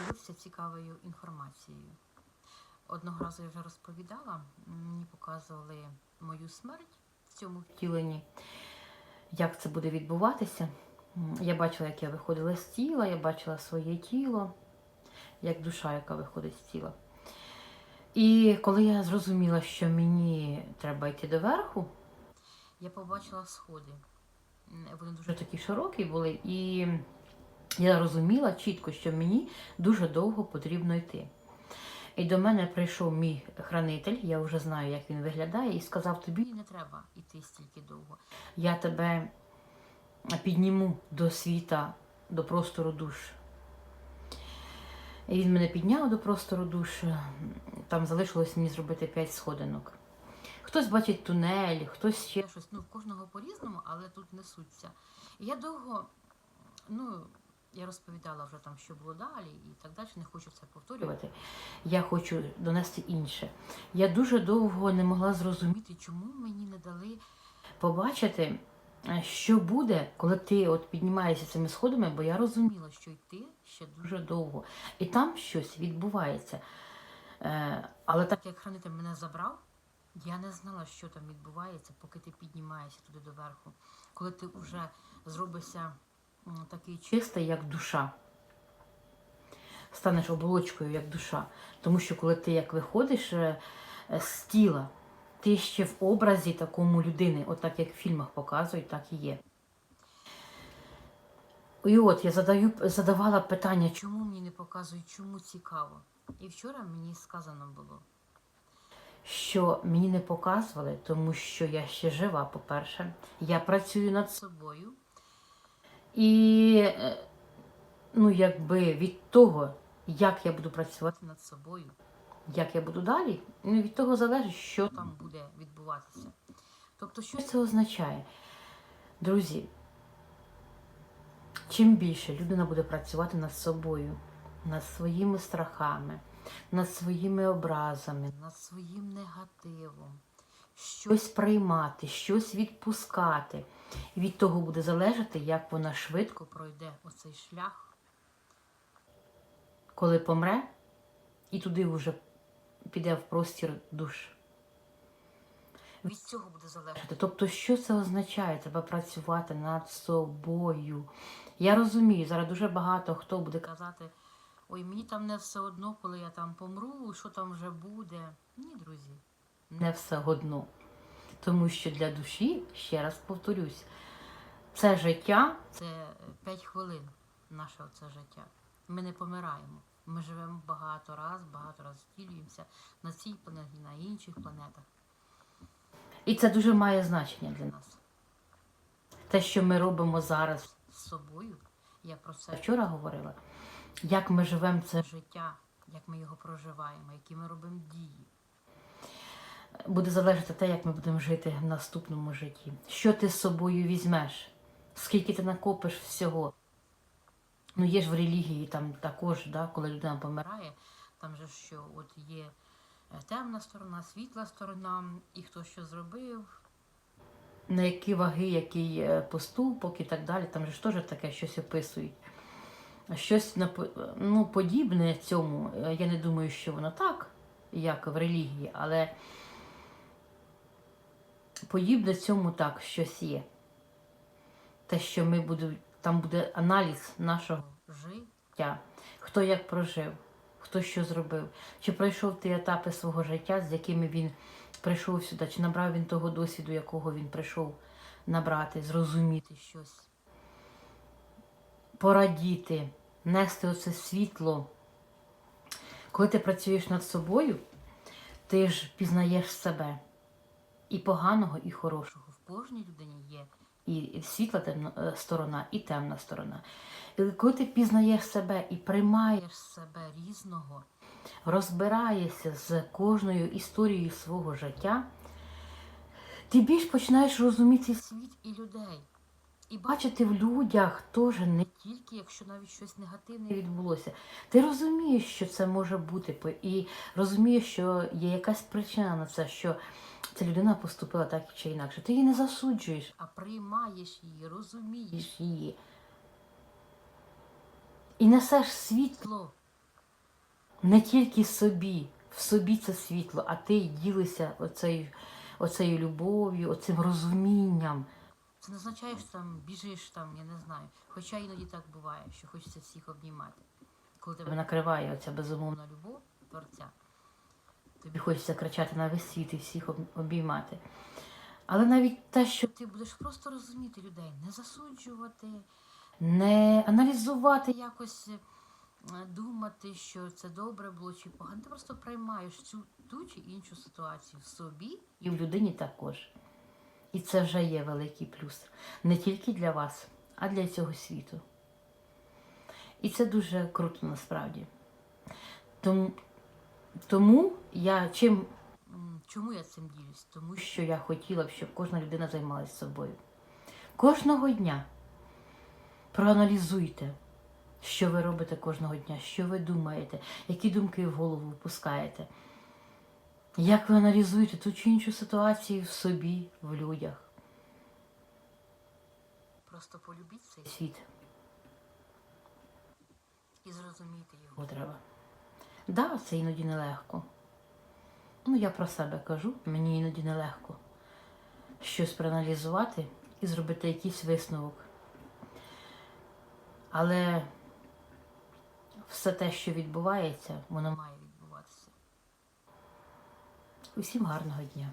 поділився цікавою інформацією. Одного разу я вже розповідала, мені показували мою смерть в цьому втіленні, як це буде відбуватися. Я бачила, як я виходила з тіла, я бачила своє тіло, як душа, яка виходить з тіла. І коли я зрозуміла, що мені треба йти до верху, я побачила сходи. Вони дуже такі широкі були, і я розуміла чітко, що мені дуже довго потрібно йти. І до мене прийшов мій хранитель, я вже знаю, як він виглядає, і сказав: тобі не треба йти стільки довго. Я тебе підніму до світа, до простору душ. І він мене підняв до простору душ. Там залишилось мені зробити п'ять сходинок. Хтось бачить тунель, хтось ще щось. Ну, в кожного по-різному, але тут несуться. Я довго, ну, я розповідала вже там, що було далі, і так далі, не хочу це повторювати. Я хочу донести інше. Я дуже довго не могла зрозуміти, чому мені не дали побачити, е, що буде, коли ти от піднімаєшся цими сходами, бо я розуміла, що йти ще дуже довго. І там щось відбувається. Е, але так як хранитель мене забрав, я не знала, що там відбувається, поки ти піднімаєшся туди доверху. Коли ти вже зробишся такий чистий, як душа. Станеш оболочкою, як душа. Тому що коли ти як виходиш е, е, з тіла, ти ще в образі такому людини, отак як в фільмах показують, так і є. І от я задаю, задавала питання, чому мені не показують, чому цікаво. І вчора мені сказано було, що мені не показували, тому що я ще жива, по-перше. Я працюю над собою. І е, ну, якби від того, як я буду працювати над собою, як я буду далі, ну, від того залежить, що там буде відбуватися. Тобто, що це означає? Друзі, чим більше людина буде працювати над собою, над своїми страхами, над своїми образами, над своїм негативом, щось приймати, щось відпускати. Від того буде залежати, як вона швидко пройде оцей шлях, коли помре, і туди вже піде в простір душ. Від цього буде залежати. Тобто, що це означає? Треба працювати над собою. Я розумію, зараз дуже багато хто буде казати, ой, мені там не все одно, коли я там помру, що там вже буде. Ні, друзі, не все одно. Тому що для душі, ще раз повторюсь, це життя це 5 хвилин наше це життя. Ми не помираємо. Ми живемо багато раз, багато разів втілюємося на цій планеті, на інших планетах. І це дуже має значення для нас. Те, що ми робимо зараз з собою, я про це вчора говорила, як ми живемо це життя, як ми його проживаємо, які ми робимо дії. Буде залежати те, як ми будемо жити в наступному житті. Що ти з собою візьмеш, скільки ти накопиш всього. Ну, є ж в релігії там також, да, коли людина помирає, там же що от є е, темна сторона, світла сторона, і хто що зробив, на які ваги, який е, поступок і так далі, там же ж теж таке щось описують. Щось ну, подібне цьому. Е, Я не думаю, що воно так, як в релігії, але подібне цьому так, щось є. Те, що ми будемо, там буде аналіз нашого життя, хто як прожив, хто що зробив, чи пройшов ті етапи свого життя, з якими він прийшов сюди, чи набрав він того досвіду, якого він прийшов набрати, зрозуміти щось, порадіти, нести оце світло. Коли ти працюєш над собою, ти ж пізнаєш себе і поганого, і хорошого. В кожній людині є і світла темна е, сторона, і темна сторона. І коли ти пізнаєш себе і приймаєш себе різного, розбираєшся з кожною історією свого життя, ти більш починаєш розуміти світ і людей. І бачити в людях теж не тільки, якщо навіть щось негативне відбулося. Ти розумієш, що це може бути, і розумієш, що є якась причина на це, що ця людина поступила так чи інакше. Ти її не засуджуєш, а приймаєш її, розумієш її. І несеш світло не тільки собі, в собі це світло, а ти ділися оцею, оцею любов'ю, оцим розумінням. Це не означає, що там біжиш там, я не знаю. Хоча іноді так буває, що хочеться всіх обнімати. Коли тебе накриває оця безумовна любов творця, тобі хочеться кричати на весь світ і всіх обіймати. Але навіть те, що ти будеш просто розуміти людей, не засуджувати, не аналізувати якось, е, думати, що це добре було чи погано. Ти просто приймаєш цю ту чи іншу ситуацію в собі і в людині також. І це вже є великий плюс. Не тільки для вас, а для цього світу. І це дуже круто насправді. Тому, тому я чим. Чому я цим ділюсь? Тому що я хотіла б, щоб кожна людина займалася собою. Кожного дня проаналізуйте, що ви робите кожного дня, що ви думаєте, які думки в голову впускаєте. Як ви аналізуєте ту чи іншу ситуацію в собі, в людях? Просто полюбіть цей світ і зрозумійте його треба. Да, це іноді нелегко. Ну, я про себе кажу, мені іноді нелегко щось проаналізувати і зробити якийсь висновок. Але все те, що відбувається, воно має. Усім гарного дня!